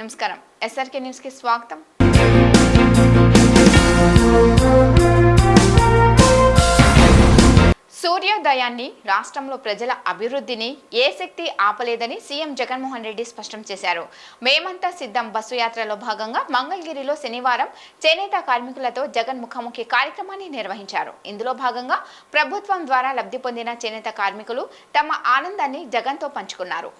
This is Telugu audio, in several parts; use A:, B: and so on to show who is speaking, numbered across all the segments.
A: నమస్కారం. ఎస్ఆర్కే న్యూస్కి స్వాగతం. సూర్యోదయాన్ని రాష్ట్రంలో ప్రజల అభివృద్ధిని ఏ శక్తి ఆపలేదని సీఎం జగన్మోహన్ రెడ్డి స్పష్టం చేశారు. మేమంతా సిద్ధం బస్సు యాత్రలో భాగంగా మంగళగిరిలో శనివారం చేనేత కార్మికులతో జగన్ ముఖాముఖి కార్యక్రమాన్ని నిర్వహించారు. ఇందులో భాగంగా ప్రభుత్వం ద్వారా లబ్ధి పొందిన చేనేత కార్మికులు తమ ఆనందాన్ని జగన్తో పంచుకున్నారు.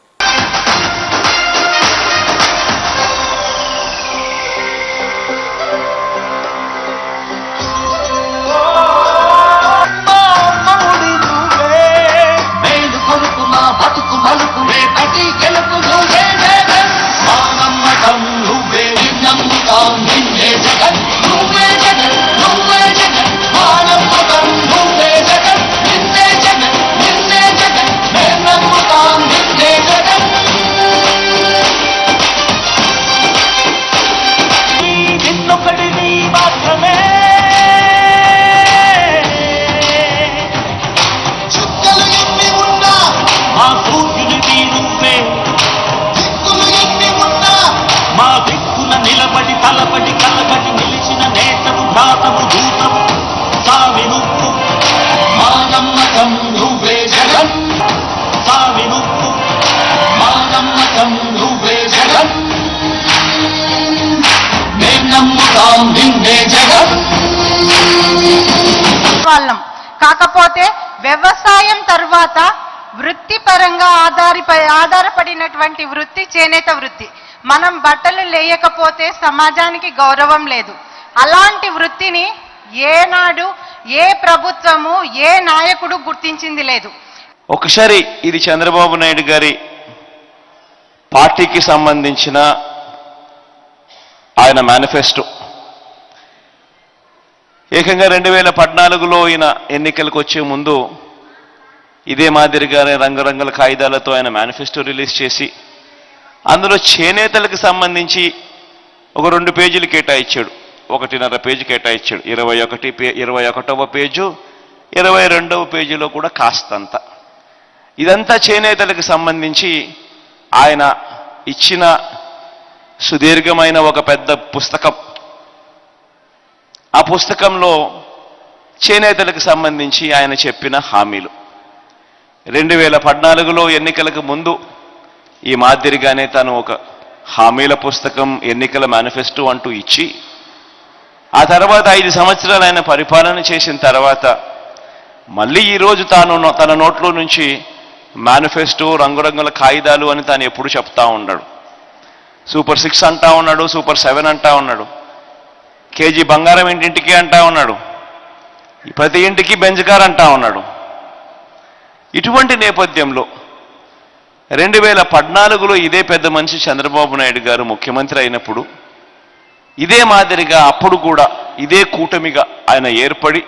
B: అతుకు మలుపు రేపటి
C: కాకపోతే వ్యవసాయం తర్వాత వృత్తిపరంగా ఆధారిప ఆధారపడినటువంటి వృత్తి చేనేత వృత్తి. మనం బట్టలు లేయకపోతే సమాజానికి గౌరవం లేదు. అలాంటి వృత్తిని ఏనాడు ఏ ప్రభుత్వము ఏ నాయకుడు గుర్తించింది లేదు.
D: ఒకసారి ఇది చంద్రబాబు నాయుడు గారి పార్టీకి సంబంధించిన ఆయన మేనిఫెస్టో. ఏకంగా రెండు వేల పద్నాలుగులో ఈయన ఎన్నికలకు వచ్చే ముందు ఇదే మాదిరిగానే రంగురంగుల కాగితాలతో ఆయన మేనిఫెస్టో రిలీజ్ చేసి అందులో చేనేతలకు సంబంధించి ఒక రెండు పేజీలు కేటాయించాడు. ఒకటిన్నర పేజీ కేటాయించాడు. ఇరవై ఒకటి పే ఇరవై ఒకటవ పేజు ఇరవై రెండవ పేజీలో కూడా కాస్తంత. ఇదంతా చేనేతలకు సంబంధించి ఆయన ఇచ్చిన సుదీర్ఘమైన ఒక పెద్ద పుస్తకం. ఆ పుస్తకంలో చేనేతలకు సంబంధించి ఆయన చెప్పిన హామీలు. రెండు వేల పద్నాలుగులో ఎన్నికలకు ముందు ఈ మాదిరిగానే తను ఒక హామీల పుస్తకం ఎన్నికల మేనిఫెస్టో అంటూ ఇచ్చి ఆ తర్వాత ఐదు సంవత్సరాలు ఆయన పరిపాలన చేసిన తర్వాత మళ్ళీ ఈరోజు తాను తన నోట్లో నుంచి మేనిఫెస్టో రంగురంగుల కాగితాలు అని తాను ఎప్పుడు చెప్తా ఉన్నాడు సూపర్ సిక్స్ అంటా ఉన్నాడు సూపర్ సెవెన్ అంటా ఉన్నాడు. కేజీ బంగారం ఇంటింటికి అంటా ఉన్నాడు. ప్రతి ఇంటికి బెంజ్ అంటా ఉన్నాడు. ఇటువంటి నేపథ్యంలో రెండు వేల పద్నాలుగులో ఇదే పెద్ద మనిషి చంద్రబాబు నాయుడు గారు ముఖ్యమంత్రి అయినప్పుడు ఇదే మాదిరిగా అప్పుడు కూడా ఇదే కూటమిగా ఆయన ఏర్పడి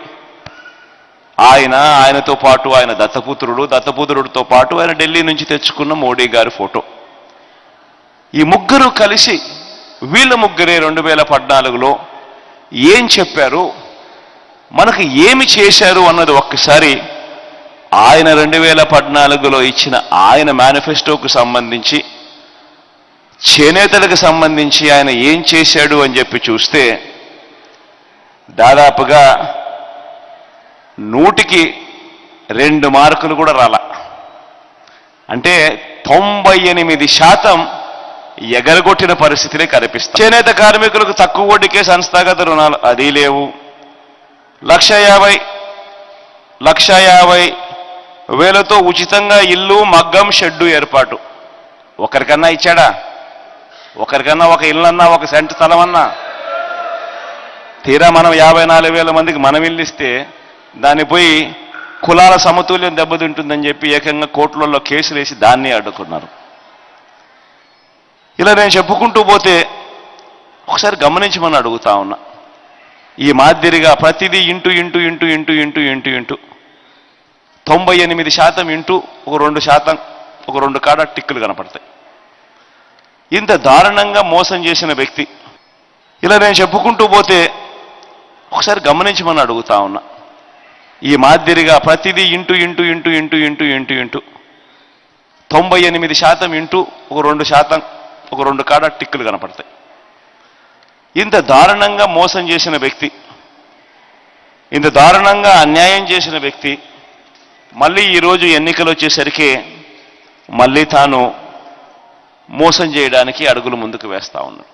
D: ఆయన ఆయనతో పాటు ఆయన దత్తపుత్రుడు దత్తపుత్రుడితో పాటు ఆయన ఢిల్లీ నుంచి తెచ్చుకున్న మోడీ గారి ఫోటో. ఈ ముగ్గురు కలిసి వీళ్ళ ముగ్గురే రెండు వేల పద్నాలుగులో ఏం చెప్పారు? మనకు ఏమి చేశారు అన్నది ఒక్కసారి ఆయన రెండు వేల పద్నాలుగులో ఇచ్చిన ఆయన మేనిఫెస్టోకు సంబంధించి చేనేతలకు సంబంధించి ఆయన ఏం చేశాడు అని చెప్పి చూస్తే దాదాపుగా నూటికి రెండు మార్కులు కూడా రాల. అంటే తొంభై ఎనిమిది శాతం ఎగరగొట్టిన పరిస్థితినే కనిపిస్తుంది చేనేత కార్మికులకు తక్కువ వడ్డీకే సంస్థాగత రుణాలు అది లేవు. లక్ష యాభై లక్ష యాభై వేలతో ఉచితంగా ఇల్లు మగ్గం షెడ్డు ఏర్పాటు. ఒకరికన్నా ఇచ్చాడా? ఒకరికన్నా ఒక ఇల్లన్నా ఒక సెంట్ స్థలమన్నా? తీరా మనం యాభై నాలుగు వేల మందికి మనం ఇల్లిస్తే దాన్ని పోయి కులాల సమతుల్యం దెబ్బతింటుందని చెప్పి ఏకంగా కోర్టులలో కేసులు వేసి దాన్ని అడ్డుకున్నారు. ఇలా నేను చెప్పుకుంటూ పోతే ఒకసారి గమనించమని అడుగుతా ఉన్నా ఈ మాదిరిగా ప్రతిదీ into into into into into into into తొంభై ఎనిమిది శాతం ఇంటూ ఒక రెండు శాతం ఒక రెండు కాడ టిక్కులు కనపడతాయి ఇంత దారుణంగా మోసం చేసిన వ్యక్తి ఇలా నేను చెప్పుకుంటూ పోతే ఒకసారి గమనించమని అడుగుతా ఉన్నా ఈ మాదిరిగా ప్రతిదీ into into into into into into into తొంభై ఎనిమిది శాతం ఇంటూ ఒక రెండు శాతం ఒక రెండు కాడ టిక్కులు కనపడతాయి. ఇంత దారుణంగా మోసం చేసిన వ్యక్తి ఇంత దారుణంగా అన్యాయం చేసిన వ్యక్తి మళ్ళీ ఈరోజు ఎన్నికలు వచ్చేసరికి మళ్ళీ తాను మోసం చేయడానికి అడుగులు ముందుకు వేస్తా ఉన్నాడు.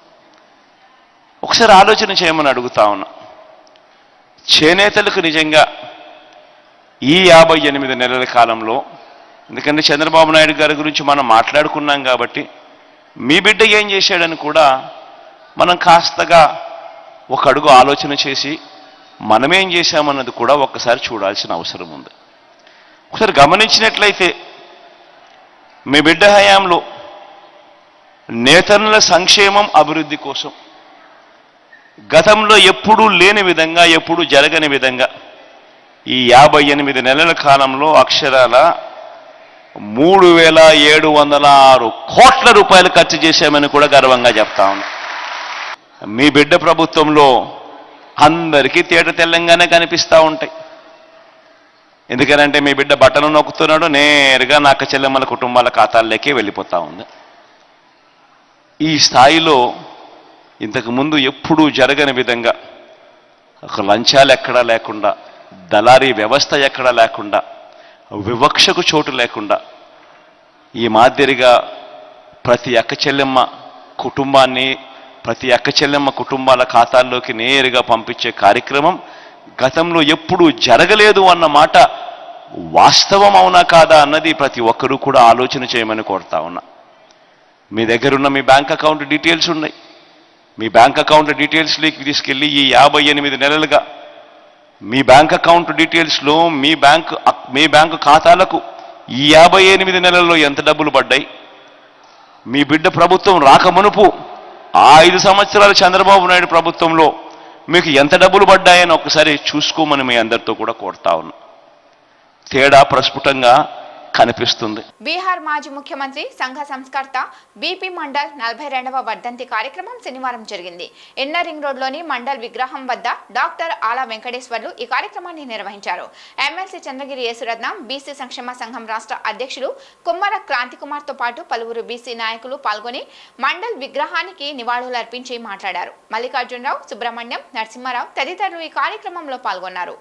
D: ఒకసారి ఆలోచన చేయమని అడుగుతా ఉన్నా. చేనేతలకు నిజంగా ఈ యాభై ఎనిమిది నెలల కాలంలో ఎందుకంటే చంద్రబాబు నాయుడు గారి గురించి మనం మాట్లాడుకున్నాం కాబట్టి మీ బిడ్డ ఏం చేశాడని కూడా మనం కాస్తగా ఒక అడుగు ఆలోచన చేసి మనమేం చేశామన్నది కూడా ఒక్కసారి చూడాల్సిన అవసరం ఉంది. ఒకసారి గమనించినట్లయితే మీ బిడ్డ హయాంలో నేతనుల సంక్షేమం అభివృద్ధి కోసం గతంలో ఎప్పుడూ లేని విధంగా ఎప్పుడూ జరగని విధంగా ఈ యాభై ఎనిమిది నెలల కాలంలో అక్షరాల మూడు వేల ఏడు వందల ఆరు కోట్ల రూపాయలు ఖర్చు చేశామని కూడా గర్వంగా చెప్తా మీ బిడ్డ ప్రభుత్వంలో అందరికీ తేట తెల్లంగానే కనిపిస్తూ ఉంటాయి. ఎందుకనంటే మీ బిడ్డ బట్టలు నొక్కుతున్నాడు నేరుగా నాక చెల్లెమ్మల కుటుంబాల ఖాతాల్లోకే వెళ్ళిపోతా ఉంది. ఈ స్థాయిలో ఇంతకుముందు ఎప్పుడూ జరగని విధంగా ఒక లంచాలు ఎక్కడా లేకుండా దళారీ వ్యవస్థ ఎక్కడా లేకుండా వివక్షకు చోటు లేకుండా ఈ మాదిరిగా ప్రతి అక్క చెల్లెమ్మ కుటుంబాన్ని ప్రతి అక్క చెల్లెమ్మ కుటుంబాల ఖాతాల్లోకి నేరుగా పంపించే కార్యక్రమం గతంలో ఎప్పుడూ జరగలేదు అన్న మాట వాస్తవం అవునా కాదా అన్నది ప్రతి ఒక్కరూ కూడా ఆలోచన చేయమని కోరుతా ఉన్నా. మీ దగ్గరున్న మీ బ్యాంక్ అకౌంట్ డీటెయిల్స్ ఉన్నాయి. మీ బ్యాంక్ అకౌంట్ డీటెయిల్స్ లీక్ తీసుకెళ్ళి ఈ యాభై ఎనిమిది నెలలుగా మీ బ్యాంక్ అకౌంట్ డీటెయిల్స్లో మీ బ్యాంక్ మీ బ్యాంకు ఖాతాలకు ఈ యాభై ఎనిమిది నెలల్లో ఎంత డబ్బులు పడ్డాయి? మీ బిడ్డ ప్రభుత్వం రాకమునుపు ఆ ఐదు సంవత్సరాలు చంద్రబాబు నాయుడు ప్రభుత్వంలో మీకు ఎంత డబ్బులు పడ్డాయని ఒకసారి చూసుకోమని మీ అందరితో కూడా కోరుతా ఉన్నా. తేడా ప్రస్ఫుటంగా కనిపిస్తుంది.
A: బీహార్ మాజీ ముఖ్యమంత్రి సంఘ సంస్కర్త బీపీ మండల్ నలభై రెండవ వర్ధంతి కార్యక్రమం శనివారం జరిగింది. ఎన్నరింగ్ రింగ్ రోడ్లోని మండల్ విగ్రహం వద్ద డాక్టర్ ఆలా వెంకటేశ్వర్లు ఈ కార్యక్రమాన్ని నిర్వహించారు. ఎమ్మెల్సీ చంద్రగిరి యేసురత్నం బీసీ సంక్షేమ సంఘం రాష్ట్ర అధ్యక్షులు కుమ్మర క్రాంతి కుమార్తో పాటు పలువురు బీసీ నాయకులు పాల్గొని మండల్ విగ్రహానికి నివాళులర్పించి మాట్లాడారు. మల్లికార్జునరావు సుబ్రహ్మణ్యం నరసింహారావు తదితరులు ఈ కార్యక్రమంలో పాల్గొన్నారు.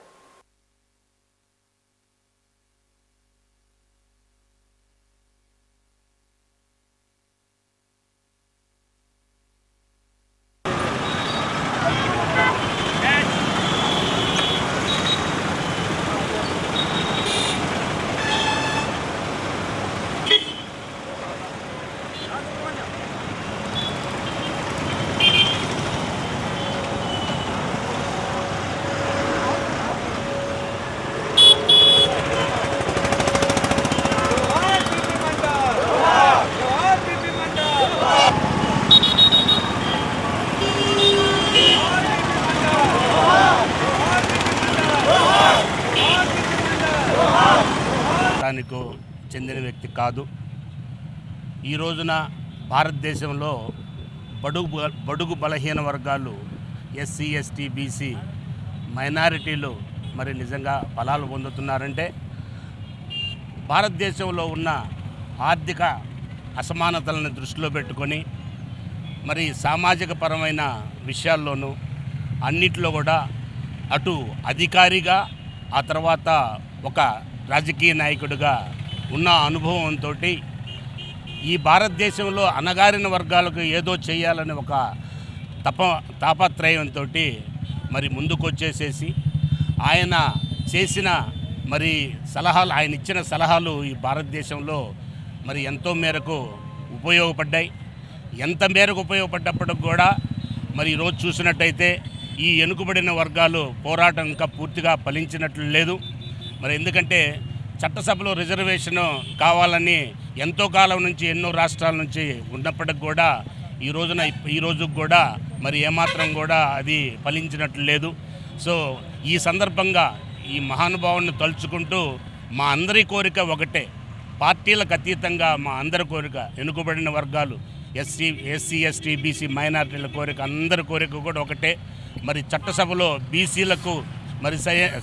E: దానికి చెందిన వ్యక్తి కాదు. ఈ రోజున భారతదేశంలో బడుగు బడుగు బలహీన వర్గాలు ఎస్సీ ఎస్టీ బీసీ మైనారిటీలు మరి నిజంగా ఫలాలు పొందుతున్నారంటే భారతదేశంలో ఉన్న ఆర్థిక అసమానతలను దృష్టిలో పెట్టుకొని మరి సామాజిక పరమైన విషయాల్లోనూ అన్నిట్లో కూడా అటు అధికారిగా ఆ తర్వాత ఒక రాజకీయ నాయకుడిగా ఉన్న అనుభవంతో ఈ భారతదేశంలో అణగారిన వర్గాలకు ఏదో చేయాలని ఒక తప తాపత్రయంతో మరి ముందుకొచ్చేసేసి ఆయన చేసిన మరి సలహాలు ఆయన ఇచ్చిన సలహాలు ఈ భారతదేశంలో మరి ఎంతో మేరకు ఉపయోగపడ్డాయి. ఎంత మేరకు ఉపయోగపడ్డప్పటికి కూడా మరి ఈరోజు చూసినట్టయితే ఈ వెనుకబడిన వర్గాలు పోరాటం ఇంకా పూర్తిగా ఫలించినట్లు లేదు. మరి ఎందుకంటే చట్టసభలో రిజర్వేషన్ కావాలని ఎంతో కాలం నుంచి ఎన్నో రాష్ట్రాల నుంచి ఉన్నప్పటికి కూడా ఈ రోజున ఈ రోజుకు కూడా మరి ఏమాత్రం కూడా అది ఫలించినట్లు లేదు. సో ఈ సందర్భంగా ఈ మహానుభావుని తలుచుకుంటూ మా అందరి కోరిక ఒకటే. పార్టీలకు అతీతంగా మా అందరి కోరిక వెనుకబడిన వర్గాలు ఎస్సీ ఎస్సీ ఎస్టీ బీసీ మైనారిటీల కోరిక అందరి కోరిక కూడా ఒకటే. మరి చట్టసభలో బీసీలకు మరి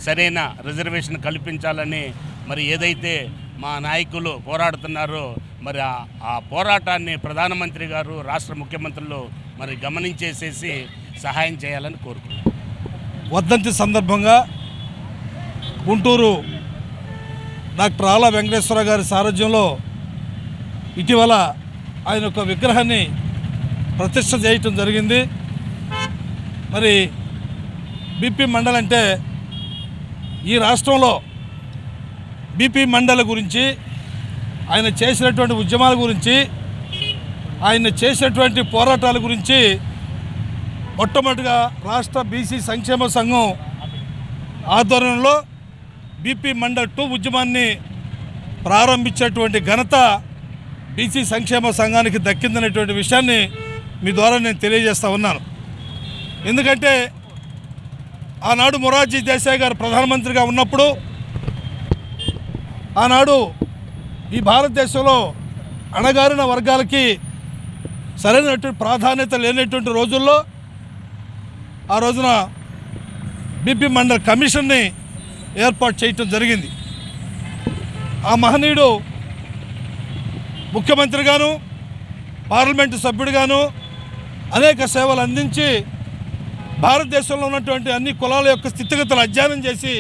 E: సరైన రిజర్వేషన్ కల్పించాలని మరి ఏదైతే మా నాయకులు పోరాడుతున్నారో మరి ఆ- పోరాటాన్ని ప్రధానమంత్రి గారు రాష్ట్ర ముఖ్యమంత్రులు మరి గమనించేసేసి సహాయం చేయాలని కోరుకున్నాను
F: వర్ధంతి సందర్భంగా గుంటూరు డాక్టర్ ఆలా వెంకటేశ్వర గారి సారథ్యంలో ఇటీవల ఆయన యొక్క విగ్రహాన్ని ప్రతిష్ట చేయటం జరిగింది. మరి బీపీ మండల్ అంటే ఈ రాష్ట్రంలో బీపీ మండల గురించి ఆయన చేసినటువంటి ఉద్యమాల గురించి ఆయన చేసినటువంటి పోరాటాల గురించి మొట్టమొదటిగా రాష్ట్ర బీసీ సంక్షేమ సంఘం ఆధ్వర్యంలో బీపీ మండల్ టూ ఉద్యమాన్ని ప్రారంభించేటువంటి ఘనత బీసీ సంక్షేమ సంఘానికి దక్కిందనేటువంటి విషయాన్ని మీ ద్వారా నేను తెలియజేస్తా ఉన్నాను. ఎందుకంటే ఆనాడు మొరార్జీ దేశాయ్ గారు ప్రధానమంత్రిగా ఉన్నప్పుడు ఆనాడు ఈ భారతదేశంలో అణగారిన వర్గాలకి సరైనటువంటి ప్రాధాన్యత లేనటువంటి రోజుల్లో ఆ రోజున బీపీ మండల్ కమిషన్ని ఏర్పాటు చేయటం జరిగింది. ఆ మహనీయుడు ముఖ్యమంత్రిగాను పార్లమెంటు సభ్యుడిగాను అనేక సేవలు అందించి భారతదేశంలో ఉన్నటువంటి అన్ని కులాల యొక్క స్థితిగతులు అధ్యయనం చేసి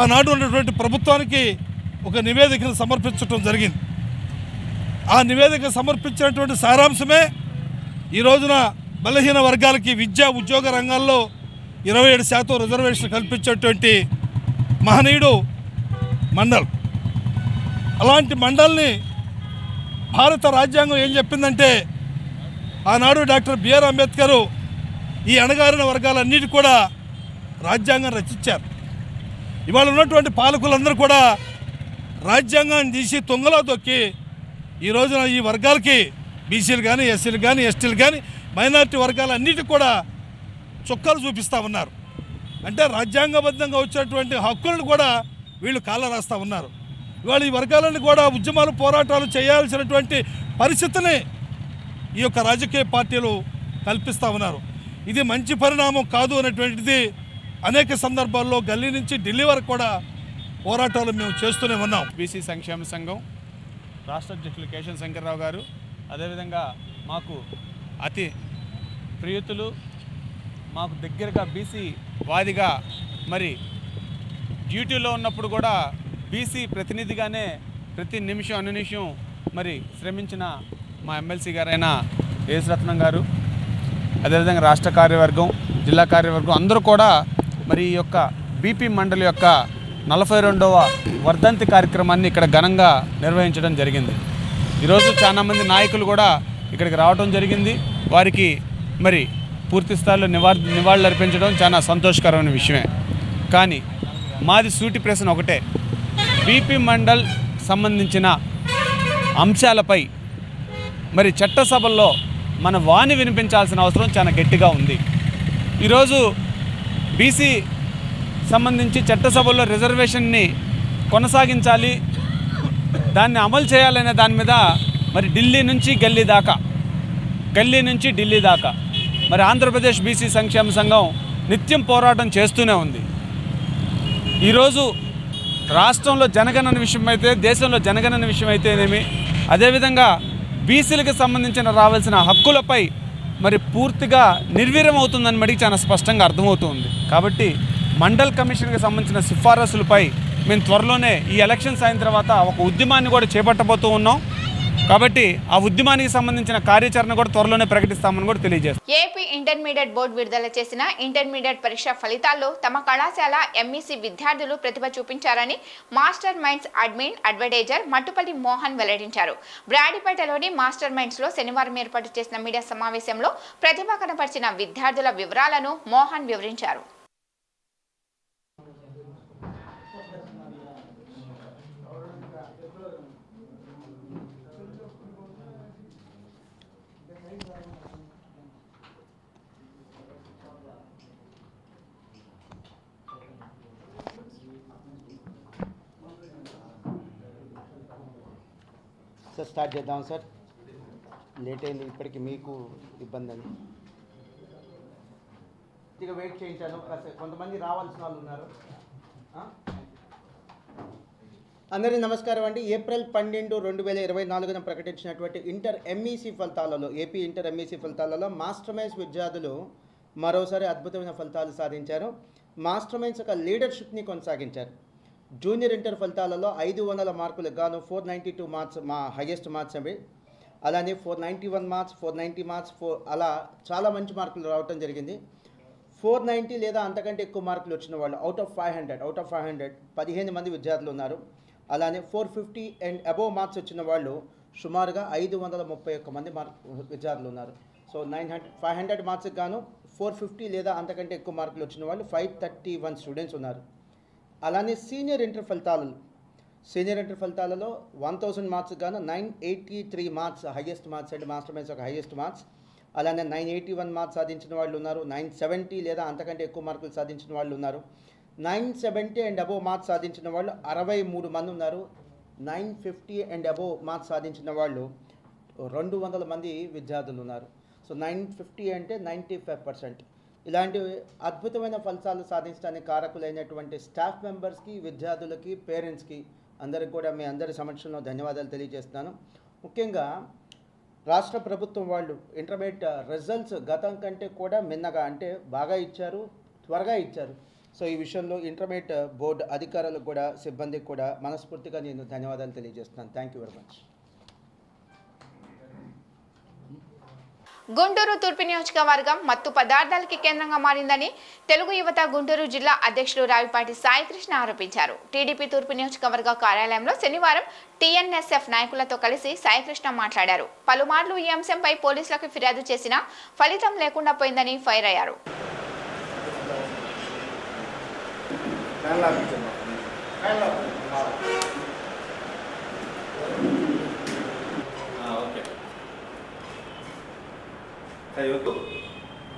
F: ఆనాడు ఉన్నటువంటి ప్రభుత్వానికి ఒక నివేదికను సమర్పించడం జరిగింది. ఆ నివేదిక సమర్పించినటువంటి సారాంశమే ఈ రోజున బలహీన వర్గాలకి విద్యా ఉద్యోగ రంగాల్లో ఇరవై ఏడు శాతం రిజర్వేషన్ కల్పించేటువంటి మహనీయుడు మండల్. అలాంటి మండల్ని భారత రాజ్యాంగం ఏం చెప్పిందంటే ఆనాడు డాక్టర్ బిఆర్ అంబేద్కర్ ఈ అణగారిన వర్గాలన్నిటి కూడా రాజ్యాంగం రచించారు. ఇవాళ ఉన్నటువంటి పాలకులందరూ కూడా రాజ్యాంగాన్ని తీసి తొంగలో తొక్కి ఈ రోజున ఈ వర్గాలకి బీసీలు కానీ ఎస్సీలు కానీ ఎస్టీలు కానీ మైనారిటీ వర్గాలన్నిటి కూడా చుక్కలు చూపిస్తూ ఉన్నారు. అంటే రాజ్యాంగబద్ధంగా వచ్చినటువంటి హక్కులను కూడా వీళ్ళు కాళ్ళ రాస్తూ ఉన్నారు. ఇవాళ ఈ వర్గాలను కూడా ఉద్యమాలు పోరాటాలు చేయాల్సినటువంటి పరిస్థితిని ఈ యొక్క రాజకీయ పార్టీలు కల్పిస్తూ ఉన్నారు. ఇది మంచి పరిణామం కాదు అనేటువంటిది అనేక సందర్భాల్లో గల్లీ నుంచి ఢిల్లీ వరకు కూడా పోరాటాలు మేము చేస్తూనే ఉన్నాం.
G: బీసీ సంక్షేమ సంఘం రాష్ట్ర అధ్యక్షులు కేశవ శంకర్రావు గారు అదేవిధంగా మాకు అతి ప్రియుతులు మాకు దగ్గరగా బీసీ వాదిగా మరి డ్యూటీలో ఉన్నప్పుడు కూడా బీసీ ప్రతినిధిగానే ప్రతి నిమిషం అనునిమిషం మరి శ్రమించిన మా ఎమ్మెల్సీ గారైన యేసరత్నం గారు. అదేవిధంగా రాష్ట్ర కార్యవర్గం జిల్లా కార్యవర్గం అందరూ కూడా మరి ఈ యొక్క బీపీ మండలి యొక్క నలభై రెండవ వర్ధంతి కార్యక్రమాన్ని ఇక్కడ ఘనంగా నిర్వహించడం జరిగింది. ఈరోజు చాలామంది నాయకులు కూడా ఇక్కడికి రావడం జరిగింది. వారికి మరి పూర్తి స్థాయిలో నివా నివాళులు అర్పించడం చాలా సంతోషకరమైన విషయమే. కానీ మాది సూటి ప్రశ్న ఒకటే. బీపీ మండల్ సంబంధించిన అంశాలపై మరి చట్టసభల్లో మన వాణి వినిపించాల్సిన అవసరం చాలా గట్టిగా ఉంది. ఈరోజు బీసీ సంబంధించి చట్టసభల్లో రిజర్వేషన్ని కొనసాగించాలి దాన్ని అమలు చేయాలనే దాని మీద మరి ఢిల్లీ నుంచి గల్లీ దాకా గల్లీ నుంచి ఢిల్లీ దాకా మరి ఆంధ్రప్రదేశ్ బీసీ సంక్షేమ సంఘం నిత్యం పోరాటం చేస్తూనే ఉంది. ఈరోజు రాష్ట్రంలో జనగణన విషయం అయితే దేశంలో జనగణన విషయం అయితేనేమి అదేవిధంగా బీసీలకు సంబంధించిన రావాల్సిన హక్కులపై మరి పూర్తిగా నిర్వీర్యం అవుతుందని మడికి చాలా స్పష్టంగా అర్థమవుతుంది. కాబట్టి మండల్ కమిషన్కి సంబంధించిన సిఫారసులపై మేము త్వరలోనే ఈ ఎలక్షన్స్ అయిన తర్వాత ఒక ఉద్యమాన్ని కూడా చేపట్టబోతూ ఉన్నాం. కాబట్టి ఆ ఉద్యమానికి సంబంధించిన కార్యాచరణ కూడా త్వరలోనే ప్రకటిస్తామని కూడా తెలియజేస్తాం.
A: ఏపీ ఇంటర్మీడియట్ బోర్డు విడుదల చేసిన ఇంటర్మీడియట్ పరీక్ష ఫలితాల్లో తమ కళాశాల ఎంఈసీ విద్యార్థులు ప్రతిభ చూపించారని master minds admin advertiser Mattupalli Mohan వెల్లడించారు. బ్రాడిపేటలోని మాస్టర్ మైండ్స్లో శనివారం ఏర్పాటు చేసిన మీడియా సమావేశంలో ప్రతిభ కనపరిచిన విద్యార్థుల వివరాలను మోహన్ వివరించారు.
H: స్టార్ట్ చేద్దాం సార్. లేట్ అయింది ఇప్పటికి మీకు ఇబ్బంది అని. ఇక వెయిట్ చేయించాను. కొంతమంది రావాల్సిన వాళ్ళు ఉన్నారు? అందరికీ నమస్కారం అండి. ఏప్రిల్ పన్నెండు రెండు వేల ఇరవై నాలుగున ప్రకటించినటువంటి ఇంటర్ ఎంఈసి ఫలితాలలో ఏపీ ఇంటర్ ఎంఈసి ఫలితాలలో మాస్టర్ మైన్స్ విద్యార్థులు మరోసారి అద్భుతమైన ఫలితాలు సాధించారు. మాస్టర్ మైన్స్ యొక్క లీడర్షిప్ని కొనసాగించారు. జూనియర్ ఇంటర్ ఫలితాలలో ఐదు వందల మార్కులకు గాను ఫోర్ నైంటీ టూ మార్క్స్ మా హైయెస్ట్ మార్క్స్ అవి అలానే four ninety one marks four ninety marks four అలా చాలా మంచి మార్కులు రావటం జరిగింది. ఫోర్ నైంటీ లేదా అంతకంటే ఎక్కువ మార్కులు వచ్చిన వాళ్ళు out of five hundred out of five hundred పదిహేను మంది విద్యార్థులు ఉన్నారు. అలానే four fifty and above marks వచ్చిన వాళ్ళు సుమారుగా ఐదు వందల ముప్పై ఒక్క మంది మార్క్ విద్యార్థులు ఉన్నారు. So nine hundred five hundred మార్క్స్కి గాను ఫోర్ ఫిఫ్టీ లేదా అంతకంటే ఎక్కువ మార్కులు వచ్చిన వాళ్ళు ఫైవ్ థర్టీ వన్ స్టూడెంట్స్ ఉన్నారు. అలానే సీనియర్ ఇంటర్ ఫలితాలలో సీనియర్ ఇంటర్ ఫలితాలలో వన్ థౌసండ్ మార్క్స్ గాను nine eighty three marks highest marks and master minds ఒక హైయెస్ట్ మార్క్స్. అలానే నైన్ ఎయిటీ వన్ మార్క్స్ సాధించిన వాళ్ళు ఉన్నారు. నైన్ సెవెంటీ లేదా అంతకంటే ఎక్కువ మార్కులు సాధించిన వాళ్ళు ఉన్నారు. Nine seventy and above marks సాధించిన వాళ్ళు అరవై మూడు మంది ఉన్నారు. Nine fifty and above marks సాధించిన వాళ్ళు రెండు వందల మంది విద్యార్థులు ఉన్నారు. సో నైన్ ఫిఫ్టీ అంటే నైంటీ ఫైవ్ పర్సెంట్. ఇలాంటి అద్భుతమైన ఫలితాలు సాధించడానికి కారకులైనటువంటి స్టాఫ్ మెంబర్స్కి విద్యార్థులకి పేరెంట్స్కి అందరికి కూడా మీ అందరి సమక్షంలో ధన్యవాదాలు తెలియజేస్తున్నాను. ముఖ్యంగా రాష్ట్ర ప్రభుత్వం వాళ్ళు ఇంటర్మీడియట్ రిజల్ట్స్ గతం కంటే కూడా మిన్నగా అంటే బాగా ఇచ్చారు త్వరగా ఇచ్చారు. సో ఈ విషయంలో ఇంటర్మీడియట్ బోర్డు అధికారులకు కూడా సిబ్బందికి కూడా మనస్ఫూర్తిగా నేను ధన్యవాదాలు తెలియజేస్తున్నాను. Thank you very much.
A: Guntur తూర్పు నియోజకవర్గం మత్తు పదార్థాలకి కేంద్రంగా మారిందని తెలుగు యువత గుంటూరు జిల్లా అధ్యక్షులు రావిపాటి సాయికృష్ణ ఆరోపించారు. టీడీపీ తూర్పు నియోజకవర్గ కార్యాలయంలో శనివారం టీఎన్ఎస్ఎఫ్ నాయకులతో కలిసి సాయికృష్ణ మాట్లాడారు. పలుమార్లు ఈ అంశంపై పోలీసులకు ఫిర్యాదు చేసినా ఫలితం లేకుండా పోయిందని ఫైర్ అయ్యారు.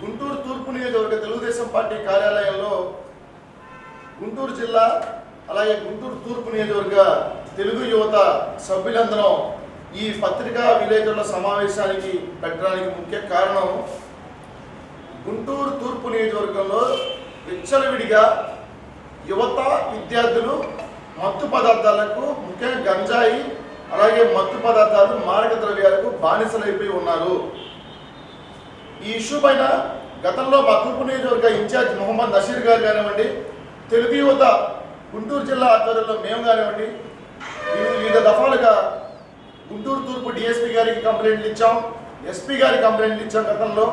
I: గుంటూరు తూర్పు నియోజకవర్గ తెలుగుదేశం పార్టీ కార్యాలయంలో గుంటూరు జిల్లా అలాగే గుంటూరు తూర్పు నియోజకవర్గ తెలుగు యువత సభ్యులందరం ఈ పత్రికా విలేకరుల సమావేశానికి పెట్టడానికి ముఖ్య కారణం గుంటూరు తూర్పు నియోజకవర్గంలో విచ్చలవిడిగా యువత విద్యార్థులు మత్తు పదార్థాలకు ముఖ్యంగా గంజాయి అలాగే మత్తు పదార్థాలు మారక ద్రవ్యాలకు బానిసలైపోయి ఉన్నారు. ఈ ఇష్యూ పైన గతంలో మా తూర్పు నియోజకవర్గ ఇన్ఛార్జ్ మొహమ్మద్ నషీర్ గారు కానివ్వండి తెలుగు యువత గుంటూరు జిల్లా ఆధ్వర్యంలో మేము కానివ్వండి వివిధ దఫాలుగా గుంటూరు తూర్పు డిఎస్పీ గారికి కంప్లైంట్లు ఇచ్చాం ఎస్పీ గారికి కంప్లైంట్లు ఇచ్చాం గతంలో.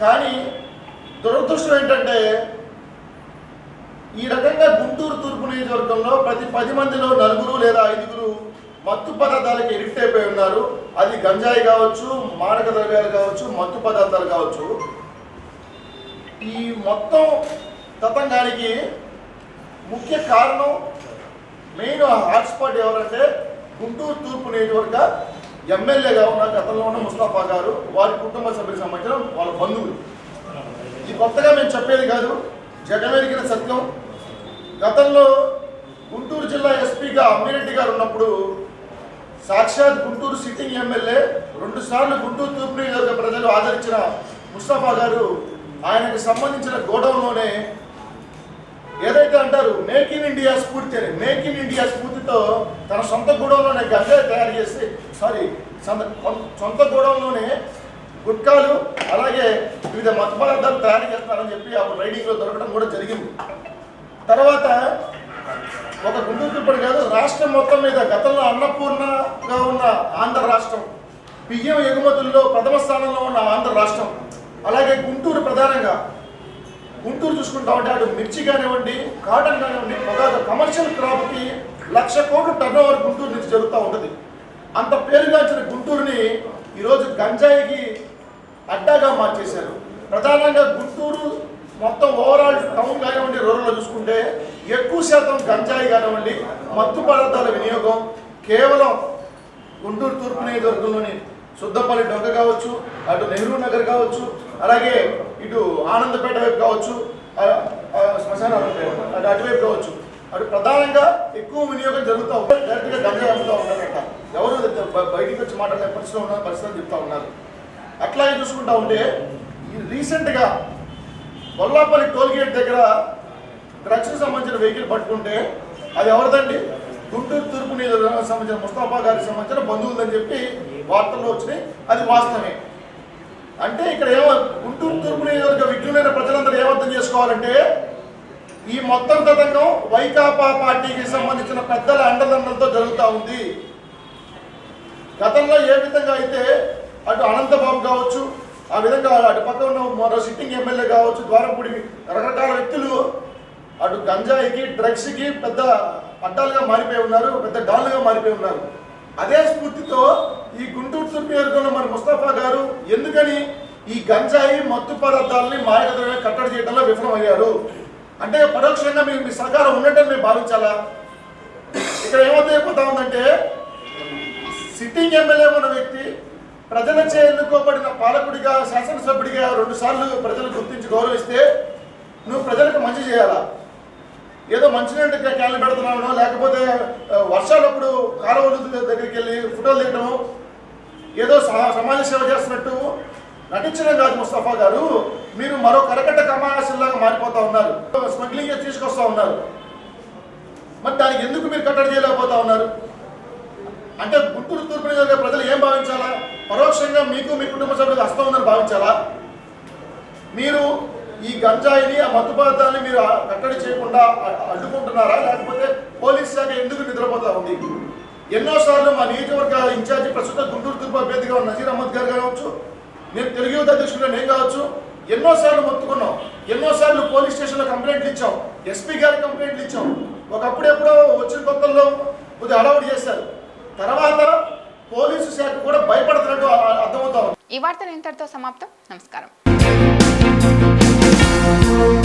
I: కానీ దురదృష్టం ఏంటంటే ఈ రకంగా గుంటూరు తూర్పు నియోజకవర్గంలో ప్రతి పది మందిలో నలుగురు లేదా ఐదుగురు మత్తు పదార్థాలకు ఎడిక్ట్ అయిపోయి ఉన్నారు. అది గంజాయి కావచ్చు మారక ద్రవ్యాలు కావచ్చు మత్తు పదార్థాలు కావచ్చు. ఈ మొత్తం తతంగానికి ముఖ్య కారణం మెయిన్ హాట్స్పాట్ ఎవరంటే గుంటూరు తూర్పు నియోజకవర్గ ఎమ్మెల్యేగా ఉన్న గతంలో ఉన్న ముస్తాఫా గారు వారి కుటుంబ సభ్యులకు సంబంధించిన వాళ్ళ బంధువులు. ఇది కొత్తగా మేము చెప్పేది కాదు జగమెరిగిన సత్యం. గతంలో గుంటూరు జిల్లా ఎస్పీగా అమ్మిరెడ్డి గారు ఉన్నప్పుడు సాక్షాత్ గుంటూరు సిట్టింగ్ ఎమ్మెల్యే రెండు సార్లు గుంటూరు తూర్పు యొక్క ప్రజలు ఆదరించిన ముస్తఫా గారు ఆయనకు సంబంధించిన గోడౌన్లోనే ఏదైతే అంటారు మేక్ ఇన్ ఇండియా స్ఫూర్తి అని మేక్ ఇన్ ఇండియా స్ఫూర్తితో తన సొంత గూడంలోనే గంజాయి తయారు చేసి సారీ సొంత- సొంత గుట్కాలు అలాగే వివిధ మత పదార్థాలు తయారు చేస్తారని చెప్పి అప్పుడు రైడింగ్లో దొరకడం కూడా జరిగింది. తర్వాత ఒక గుంటూరు కాదు రాష్ట్రం మొత్తం మీద గతంలో అన్నపూర్ణగా ఉన్న ఆంధ్ర రాష్ట్రం బియ్యం ఎగుమతుల్లో ప్రథమ స్థానంలో ఉన్న ఆంధ్ర రాష్ట్రం అలాగే గుంటూరు ప్రధానంగా. గుంటూరు చూసుకుంటా ఉంటే అటు మిర్చి కానివ్వండి కాటన్ కానివ్వండి పొగాకు కమర్షియల్ క్రాప్కి లక్ష కోట్ల టర్న్ ఓవర్ గుంటూరు నుంచి జరుగుతూ ఉంటుంది. అంత పేరుగాంచిన గుంటూరుని ఈరోజు గంజాయికి అడ్డాగా మార్చేశారు. ప్రధానంగా గుంటూరు మొత్తం ఓవరాల్ టౌన్ కానివ్వండి రూరల్లో చూసుకుంటే ఎక్కువ శాతం గంజాయి కానివ్వండి మత్తు పదార్థాల వినియోగం కేవలం గుంటూరు తూర్పు నియోజకవర్గంలోని సుద్దపల్లి డొంక కావచ్చు అటు నెహ్రూ నగర్ కావచ్చు అలాగే ఇటు ఆనందపేట వైపు కావచ్చు ఆ, అటు అటువైపు కావచ్చు. అటు ప్రధానంగా ఎక్కువ వినియోగం జరుగుతూ ఉంటుంది డైరెక్ట్గా గంజాయి అమ్ముతూ ఉంటారట. ఎవరు బయటికి వచ్చి మాట్లాడే పరిస్థితిలో ఉన్న పరిస్థితులు చెప్తా ఉన్నారు. అట్లాగే చూసుకుంటా ఉంటే ఈ రీసెంట్గా కొల్లాపల్లి టోల్గేట్ దగ్గర డ్రగ్స్కి సంబంధించిన వెహికల్ పట్టుకుంటే అది ఎవరిదండి? గుంటూరు తూర్పు నియోజకవర్గానికి సంబంధించిన ముస్తాఫా గారికి సంబంధించిన బంధువులని చెప్పి వార్తల్లో వచ్చినాయి. అది వాస్తవమే. అంటే ఇక్కడ ఏమో గుంటూరు తూర్పు నియోజకవర్గ విజ్ఞులైన ప్రజలందరూ ఏమర్థం చేసుకోవాలంటే ఈ మొత్తం తతంగం వైకాపా పార్టీకి సంబంధించిన పెద్దల అండదండలతో జరుగుతూ ఉంది. గతంలో ఏ విధంగా అయితే అటు అనంతబాబు కావచ్చు ఆ విధంగా అటు పక్క ఉన్న మరో సిట్టింగ్ ఎమ్మెల్యే కావచ్చు ద్వారంపూడి రకరకాల వ్యక్తులు అటు గంజాయికి డ్రగ్స్కి పెద్ద అడ్డాలుగా మారిపోయి ఉన్నారు పెద్ద డాన్లుగా మారిపోయి ఉన్నారు. అదే స్ఫూర్తితో ఈ గుంటూరు తూర్పు నియోజకవర్గంలో మన ముస్తఫా గారు ఎందుకని ఈ గంజాయి మత్తు పదార్థాలని మాయకద్రవ్య కట్టడి చేయడంలో విఫలమయ్యారు? అంటే పరోక్షంగా మీరు మీ సహకారం ఉండటం మేము భావించాలా? ఇక్కడ ఏమైపోతా ఉందంటే సిట్టింగ్ ఎమ్మెల్యే ఉన్న వ్యక్తి ప్రజలచే ఎన్నుకోబడిన పాలకుడిగా శాసనసభ్యుడిగా రెండుసార్లు ప్రజలు గుర్తించి గౌరవిస్తే నువ్వు ప్రజలకు మంచి చేయాలా? ఏదో మంచినీళ్ళు క్యాన్లు పెడుతున్నాను లేకపోతే వర్షాలప్పుడు కాలువల దగ్గరికి వెళ్ళి ఫోటోలు దిగటము ఏదో సమాజ సేవ చేస్తున్నట్టు నటించడం కాదు ముస్తఫా గారు. మీరు మరో కరకట్ట కమాసిల్లాగా మారిపోతా ఉన్నారు. స్మగ్లింగ్ తీసుకొస్తా ఉన్నారు. మరి దానికి ఎందుకు మీరు కట్టడి చేయలేకపోతా ఉన్నారు? అంటే గుంటూరు తూర్పు ప్రజలు ఏం భావించాలా? పరోక్షంగా మీకు మీ కుటుంబ సభ్యులకు హస్తం ఉందని భావించాలా? గంజాయిని ఆ మత్తు పదార్థాన్ని మీరు కట్టడి చేయకుండా అడ్డుకుంటున్నారా? లేకపోతే పోలీస్ శాఖ ఎందుకు నిద్రపోతా ఉంది? ఎన్నోసార్లు మా నియోజకవర్గ ఇన్ఛార్జి ప్రస్తుత గుంటూరు తూర్పు అభ్యర్థిగా ఉన్న నజీర్ అహ్మద్ గారు కావచ్చు నేను తెలుగు యువత అధ్యక్షుడు నేను కావచ్చు ఎన్నోసార్లు మొత్తుకున్నాం. ఎన్నోసార్లు పోలీస్ స్టేషన్లో కంప్లైంట్లు ఇచ్చాం. ఎస్పీ గారికి కంప్లైంట్లు ఇచ్చాం. ఒకప్పుడెప్పుడో వచ్చిన కొత్తల్లో కొద్దిగా అడవుడు చేశారు. తర్వాత పోలీసు శాఖ కూడా భయపడుతున్నట్టు అర్థమవుతా ఉంది.
A: ఈ వార్తలు ఇంతటితో సమాప్తం. నమస్కారం. Thank you.